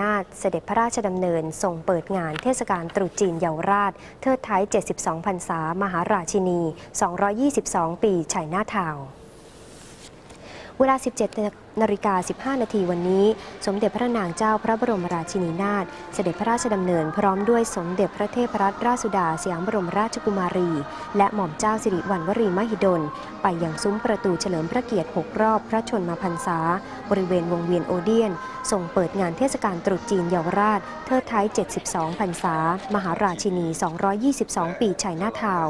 นาถเสด็จพระราชดำเนินทรงเปิดงานเทศกาลตรุษจีนเยาวราช เทิดไทย 72 พรรษา มหาราชินี 222 ปี ชัยนาทาว เวลา 17 นาฬิกา 15 นาทีวันนี้ สมเด็จพระนางเจ้าพระบรมราชินีนาถเสด็จพระราชดำเนินพร้อมด้วยสมเด็จพระเทพรัตนราชสุดาสยามบรมราชกุมารี และหม่อมเจ้าสิริวัณวรีมหิดล ไปยังซุ้มประตูเฉลิมพระเกียรติ 6 รอบพระชนมพรรษา บริเวณวงเวียนโอเดียนส่งเปิดงานเทศกาลตรุษจีนเยาวราช เทิดไทย72 พรรษา มหาราชินี 222 ปีชัยนาทาว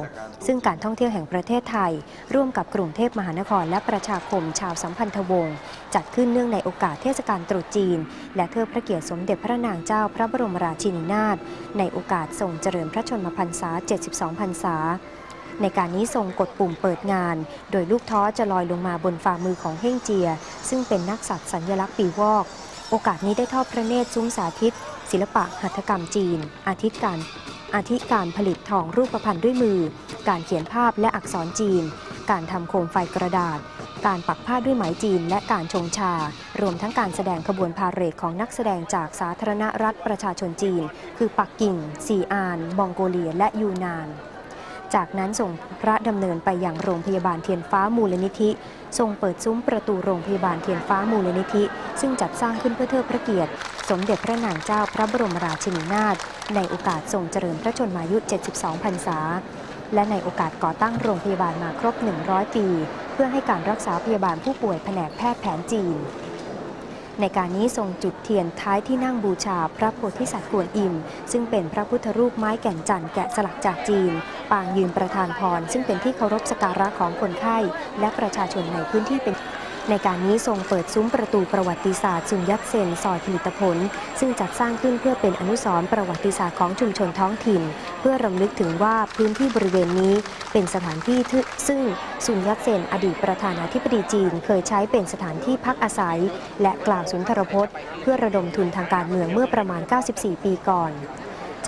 ซึ่งการท่องเที่ยวแห่งประเทศไทย ร่วมกับกรุงเทพมหานครและประชาคมชาวสัมพันธวงศ์จัดขึ้นเนื่องในโอกาสเทศกาลตรุษจีน และเทิดพระเกียรติสมเด็จพระนางเจ้าพระบรมราชินีนาถในโอกาสทรงเจริญพระชนมพรรษา 72 พรรษา ในการนี้ทรงกดปุ่มเปิดงาน โดยลูกท้อจะลอยลงมาบนฝ่ามือของเฮ่งเจีย ซึ่งเป็นนักสัตว์สัญลักษณ์ปีวอก โอกาสนี้ได้ทอดพระเนตรซุ้มสาธิต ศิลปะหัตถกรรมจีน อาทิตย์การอาทิการผลิตทองรูปพรรณด้วยมือ การเขียนภาพและอักษรจีน การทำโคมไฟกระดาษ การปักผ้าด้วยไหมจีน และการชงชา รวมทั้งการแสดงขบวนพาเหรดของนักแสดงจากสาธารณรัฐประชาชนจีน คือปักกิ่ง ซีอาน มองโกเลีย และยูนาน จากนั้นส่งพระดำเนินไปยังโรงพยาบาลเทียนฟ้ามูลนิธิ ทรงเปิดซุ้มประตูโรงพยาบาลเทียนฟ้ามูลนิธิ ซึ่งจัดสร้างขึ้นเพื่อเทิดพระเกียรติ สมเด็จพระนางเจ้าพระบรมราชินีนาถในโอกาสทรงเจริญพระชนมายุ 72 พรรษา และในโอกาสก่อตั้งโรงพยาบาลมาครบ 100 ปี เพื่อให้การรักษาพยาบาลผู้ป่วยแผนกแพทย์แผนจีน ในการนี้ทรงจุดเทียนท้ายที่นั่งบูชาพระโพธิสัตว์กวนอิม ซึ่งเป็นพระพุทธรูปไม้แก่นจันทร์แกะสลักจากจีน ปางยืนประธานพร ซึ่งเป็นที่เคารพสักการะของคนไข้ และประชาชนในพื้นที่เป็น ในการนี้ทรงเปิดซุ้มประตูประวัติศาสตร์ซุนยัตเซนซอยผลิตผล ซึ่งจัดสร้างขึ้นเพื่อเป็นอนุสรณ์ประวัติศาสตร์ของชุมชนท้องถิ่น เพื่อรำลึกถึงว่าพื้นที่บริเวณนี้เป็นสถานที่ซึ่งซุนยัตเซนอดีตประธานาธิบดีจีน เคยใช้เป็นสถานที่พักอาศัย และกล่าวสุนทรพจน์ เพื่อระดมทุนทางการเมืองเมื่อประมาณ 94 ปีก่อน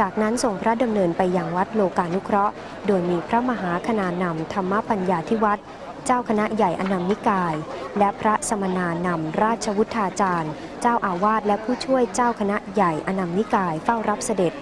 จากนั้นส่งพระดำเนินไปยังวัดโลกานุเคราะห์ โดยมีพระมหาคณานำธรรมปัญญาธิวัตรเจ้าคณะใหญ่อนามนิกาย และพระสมณานำราชวุฒาจารย์ เจ้าอาวาสและผู้ช่วยเจ้าคณะใหญ่อนามนิกายเฝ้ารับเสด็จ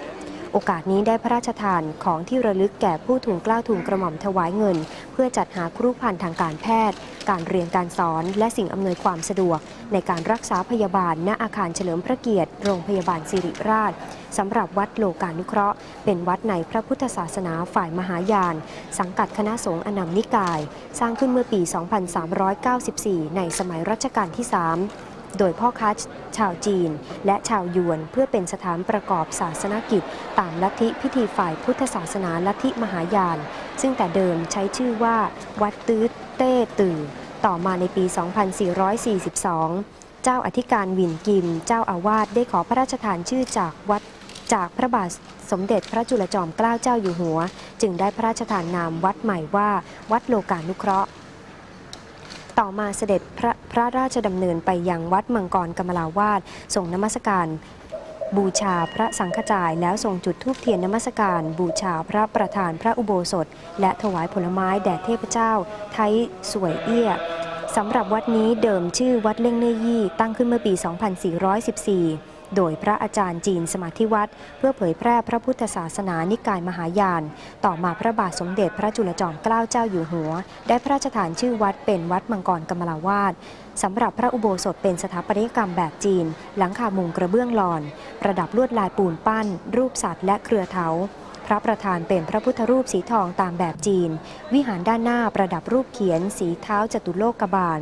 โอกาสนี้ได้พระราชทานของที่ระลึกแก่ผู้ทูลเกล้าทูลกระหม่อมถวายเงิน เพื่อจัดหาครูพันธ์ทางการแพทย์ การเรียนการสอน และสิ่งอำนวยความสะดวก ในการรักษาพยาบาล ณอาคารเฉลิมพระเกียรติ โรงพยาบาลสิริราชสำหรับวัดโลกานุเคราะห์ เป็นวัดในพระพุทธศาสนาฝ่ายมหายาน สังกัดคณะสงฆ์อนามนิกาย สร้างขึ้นเมื่อปี 2394 ในสมัยรัชกาลที่ 3 โดยพ่อค้าชาวจีน และชาวยวน เพื่อเป็นสถานประกอบศาสนกิจ ตามลัทธิพิธีฝ่ายพุทธศาสนาลัทธิมหายาน ซึ่งแต่เดิมใช้ชื่อว่า วัดตื้อเต้ตื่อ ต่อมาในปี 2442 เจ้าอธิการวินกิม เจ้าอาวาสได้ขอพระราชทานชื่อจากวัดจากพระบาทสมเด็จพระจุลจอมเกล้าเจ้าอยู่หัว จึงได้พระราชทานนามวัดใหม่ว่า วัดโลกานุเคราะห์ ต่อมาเสด็จพระพระราชดำเนินไปยังวัดมังกรกมลาวาสส่งนมัสการบูชาพระสังฆจายแล้วส่งจุดธูปเทียนนมัสการ บูชาพระประธานพระอุโบสถ และถวายผลไม้แด่เทพเจ้า ไทยสวยเอี้ยสำหรับวัดนี้เดิมชื่อวัดเล่งเนยยี่ตั้งขึ้นเมื่อปี 2414 โดยพระอาจารย์จีนสมาธิวัดเพื่อเผยแพร่พระพุทธศาสนานิกายมหายาน ต่อมาพระบาทสมเด็จพระจุลจอมเกล้าเจ้าอยู่หัว ได้พระราชทานชื่อวัดเป็นวัดมังกรกมลาวาสสำหรับพระอุโบสถเป็นสถาปัตยกรรมแบบจีน หลังคามุงกระเบื้องหลอน ประดับลวดลายปูนปั้น รูปสัตว์และเครือเถาพระประธานเป็นพระพุทธรูปสีทองตามแบบจีน วิหารด้านหน้าประดับรูปเขียนสีเท้าจตุโลกบาล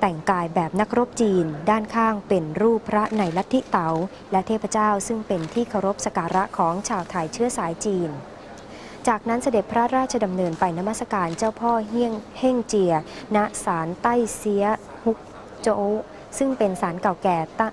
แต่งกายแบบนักรบจีน ด้านข้างเป็นรูปพระในลัทธิเต๋าและเทพเจ้าซึ่งเป็นที่เคารพสการะของชาวไทยเชื้อสายจีน จากนั้นเสด็จพระราชดำเนินไปนมัสการเจ้าพ่อเฮียงเฮ่งเจีย ณศาลใต้เสียฮุกโจซึ่งเป็นศาลเก่าแก่ตะ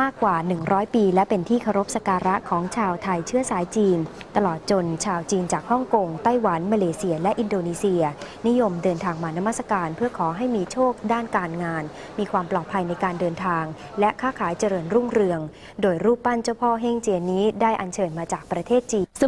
มากกว่า 100 ปี และเป็นที่เคารพสักการะของชาวไทยเชื้อสายจีน ตลอดจนชาวจีนจากฮ่องกง ไต้หวัน มาเลเซีย และอินโดนีเซีย นิยมเดินทางมานมัสการ เพื่อขอให้มีโชคด้านการงาน มีความปลอดภัยในการเดินทาง และค้าขายเจริญรุ่งเรือง โดยรูปปั้นเจ้าพ่อเฮ่งเจียนี้ได้อัญเชิญมาจากประเทศจีน